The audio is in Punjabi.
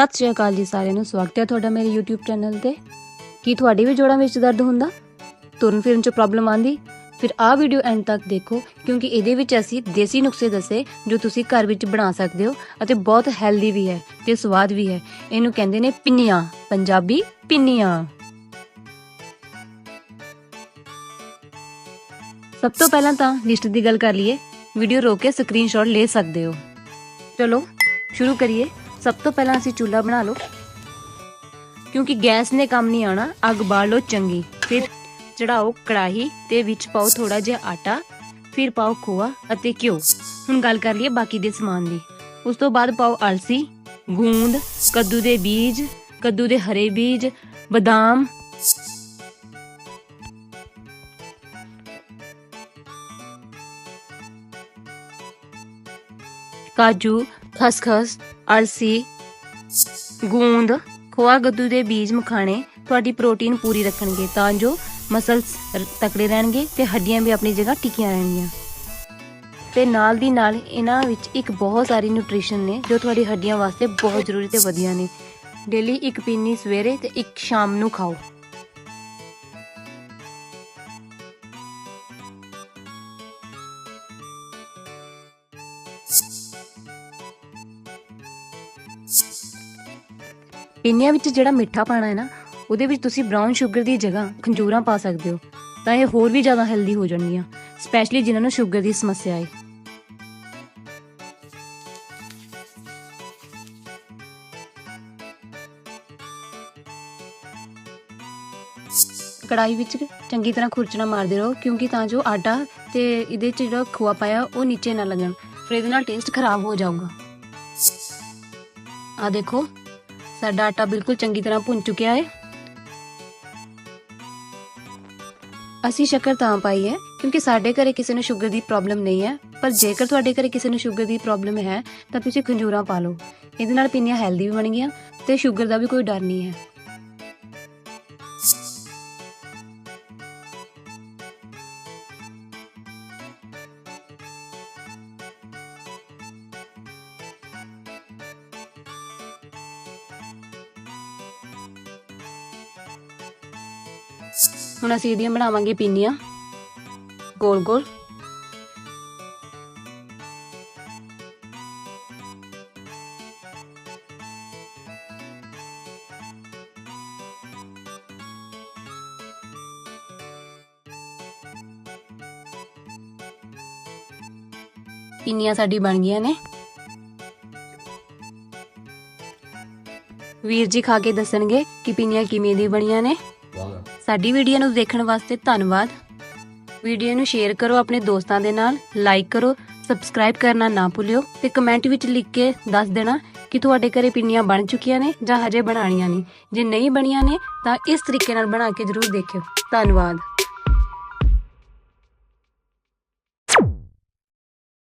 ਸਤਿ ਸ਼੍ਰੀ ਅਕਾਲ ਜੀ ਸਾਰਿਆਂ ਨੂੰ। ਸਵਾਗਤ ਹੈ ਤੁਹਾਡਾ ਮੇਰੇ YouTube ਚੈਨਲ ਤੇ। ਕੀ ਤੁਹਾਡੀ ਵੀ ਜੋੜਾਂ ਵਿੱਚ ਦਰਦ ਹੁੰਦਾ? ਤੁਰਨ ਫਿਰਨ 'ਚ ਪ੍ਰੋਬਲਮ ਆਂਦੀ ਫਿਰ ਆਹ ਵੀਡੀਓ ਐਂਡ ਤੱਕ ਦੇਖੋ, ਕਿਉਂਕਿ ਇਹਦੇ ਵਿੱਚ ਅਸੀਂ ਦੇਸੀ ਨੁਸਖੇ ਦੱਸੇ, ਜੋ ਤੁਸੀਂ ਘਰ ਵਿੱਚ ਬਣਾ ਸਕਦੇ ਹੋ ਅਤੇ ਬਹੁਤ ਹੈਲਦੀ ਵੀ ਹੈ ਤੇ ਸਵਾਦ ਵੀ ਹੈ। ਇਹਨੂੰ ਕਹਿੰਦੇ ਨੇ ਪਿੰਨੀਆਂ, ਪੰਜਾਬੀ ਪਿੰਨੀਆਂ। ਸਭ ਤੋਂ ਪਹਿਲਾਂ ਤਾਂ ਲਿਸਟ ਦੀ ਗੱਲ ਕਰ ਲਈਏ। ਵੀਡੀਓ ਰੋਕ ਕੇ ਸਕਰੀਨਸ਼ਾਟ ਲੈ ਸਕਦੇ ਹੋ। ਚਲੋ, ਸ਼ੁਰੂ ਕਰੀਏ। ਸਭ ਤੋਂ ਪਹਿਲਾਂ ਅਸੀਂ ਚੁੱਲ੍ਹਾ ਬਣਾ ਲਓ। ਕਿਉਂਕਿ ਗੈਸ ਨੇ ਕੰਮ ਨਹੀਂ ਆਣਾ ਅੱਗ ਬਾਲ ਲਓ ਚੰਗੀ। ਫਿਰ ਚੜਾਓ ਕੜਾਹੀ ਤੇ ਵਿੱਚ ਪਾਓ ਥੋੜਾ ਜਿਹਾ ਆਟਾ, ਫਿਰ ਪਾਓ ਖੋਆ ਅਤੇ ਘਿਓ। ਹੁਣ ਗੱਲ ਕਰ ਲਈਏ ਬਾਕੀ ਦੇ ਸਮਾਨ ਦੀ। ਉਸ ਤੋਂ ਬਾਅਦ ਪਾਓ ਅਲਸੀ, ਗੂੰਦ, ਕੱਦੂ ਦੇ ਬੀਜ, ਕੱਦੂ ਦੇ ਹਰੇ ਬੀਜ, ਬਦਾਮ। ਕਾਜੂ ਖਸਖਸ, ਅਲਸੀ, ਗੂੰਦ, ਖੋਆ ਗੱਦੂ ਦੇ ਬੀਜ ਮਖਾਣੇ ਤੁਹਾਡੀ ਪ੍ਰੋਟੀਨ ਪੂਰੀ ਰੱਖਣਗੇ, ਤਾਂ ਜੋ ਮਸਲਸ ਤਕੜੇ ਰਹਿਣਗੇ ਤੇ ਹੱਡੀਆਂ ਵੀ ਆਪਣੀ ਜਗ੍ਹਾ ਟਿਕੀਆਂ ਰਹਿਣਗੀਆਂ। ਤੇ ਨਾਲ ਦੀ ਨਾਲ ਇਹਨਾਂ ਵਿੱਚ ਇੱਕ ਬਹੁਤ ਸਾਰੀ ਨਿਊਟ੍ਰੀਸ਼ਨ ਨੇ, ਜੋ ਤੁਹਾਡੀ ਹੱਡੀਆਂ ਵਾਸਤੇ ਬਹੁਤ ਜ਼ਰੂਰੀ ਤੇ ਵਧੀਆ ਨੇ। ਡੇਲੀ ਇੱਕ ਪੀਨੀ ਸਵੇਰੇ ਤੇ ਇੱਕ ਸ਼ਾਮ ਨੂੰ ਖਾਓ। ਪਿੰਨੀਆਂ ਵਿੱਚ ਜਿਹੜਾ ਮਿੱਠਾ ਪਾਣਾ ਹੈ ਨਾ, ਉਹਦੇ ਵਿੱਚ ਤੁਸੀਂ ਬ੍ਰਾਊਨ ਸ਼ੂਗਰ ਦੀ ਜਗ੍ਹਾ ਖੰਜੂਰਾਂ ਪਾ ਸਕਦੇ ਹੋ, ਤਾਂ ਇਹ ਹੋਰ ਵੀ ਜ਼ਿਆਦਾ ਹੈਲਦੀ ਹੋ ਜਾਣਗੀਆਂ ਸਪੈਸ਼ਲੀ ਜਿਨ੍ਹਾਂ ਨੂੰ ਸ਼ੂਗਰ ਦੀ ਸਮੱਸਿਆ ਹੈ। ਕੜਾਈ ਵਿੱਚ ਚੰਗੀ ਤਰ੍ਹਾਂ ਖੁਰਚਣਾ ਮਾਰਦੇ ਰਹੋ, ਕਿਉਂਕਿ ਤਾਂ ਜੋ ਆਟਾ ਤੇ ਇਹਦੇ ਚ ਜਿਹੜਾ ਖੋਆ ਪਾਇਆ, ਉਹ ਨੀਚੇ ਨਾ ਲੱਗਣ, ਫਿਰ ਇਹਦੇ ਨਾਲ ਟੇਸਟ ਖਰਾਬ ਹੋ ਜਾਊਗਾ। ਆ ਦੇਖੋ ਸਾਡਾ ਆਟਾ ਬਿਲਕੁਲ ਚੰਗੀ ਤਰ੍ਹਾਂ ਭੁੰਨ ਚੁੱਕਿਆ ਹੈ। ਅਸੀਂ ਸ਼ੱਕਰ ਤਾਂ ਪਾਈ ਹੈ, ਕਿਉਂਕਿ ਸਾਡੇ ਘਰੇ ਕਿਸੇ ਨੂੰ ਸ਼ੂਗਰ ਦੀ ਪ੍ਰੋਬਲਮ ਨਹੀਂ ਹੈ। ਪਰ ਜੇਕਰ ਤੁਹਾਡੇ ਘਰੇ ਕਿਸੇ ਨੂੰ ਸ਼ੂਗਰ ਦੀ ਪ੍ਰੋਬਲਮ ਹੈ, ਤਾਂ ਤੁਸੀਂ ਖੰਜੂਰਾ ਪਾ ਲਓ। ਇਹਦੇ ਨਾਲ ਪਿੰਨੀਆਂ ਹੈਲਦੀ ਵੀ ਬਣਗੀਆਂ ਤੇ ਸ਼ੂਗਰ ਦਾ ਵੀ ਕੋਈ ਡਰ ਨਹੀਂ ਹੈ। ਹੁਣ ਅਸੀਂ ਇਹਦੀਆਂ ਬਣਾਵਾਂਗੇ ਪਿੰਨੀਆਂ। ਗੋਲ ਗੋਲ। ਪਿੰਨੀਆਂ ਸਾਡੀ ਬਣ ਗਈਆਂ ਨੇ। ਵੀਰ ਜੀ ਖਾ ਕੇ ਦੱਸਣਗੇ ਕਿ ਪਿੰਨੀਆਂ ਕਿਵੇਂ ਦੀ ਬਣੀਆਂ ਨੇ। ਸਾਡੀ ਵੀਡੀਓ ਨੂੰ ਦੇਖਣ ਵਾਸਤੇ ਧੰਨਵਾਦ। ਵੀਡੀਓ ਨੂੰ ਸ਼ੇਅਰ ਕਰੋ ਆਪਣੇ ਦੋਸਤਾਂ ਦੇ ਨਾਲ ਲਾਈਕ ਕਰੋ ਸਬਸਕ੍ਰਾਈਬ ਕਰਨਾ ਨਾ ਭੁੱਲਿਓ ਤੇ ਕਮੈਂਟ ਵਿੱਚ ਲਿਖ ਕੇ ਦੱਸ ਦੇਣਾ ਕਿ ਤੁਹਾਡੇ ਘਰੇ ਪਿੰਨੀਆਂ ਬਣ ਚੁੱਕੀਆਂ ਨੇ ਜਾਂ ਹਜੇ ਬਣਾਉਣੀਆਂ ਨੇ ਜੇ ਨਹੀਂ ਬਣੀਆਂ ਨੇ ਤਾਂ ਇਸ ਤਰੀਕੇ ਨਾਲ ਬਣਾ ਕੇ ਜ਼ਰੂਰ ਦੇਖਿਓ। ਧੰਨਵਾਦ।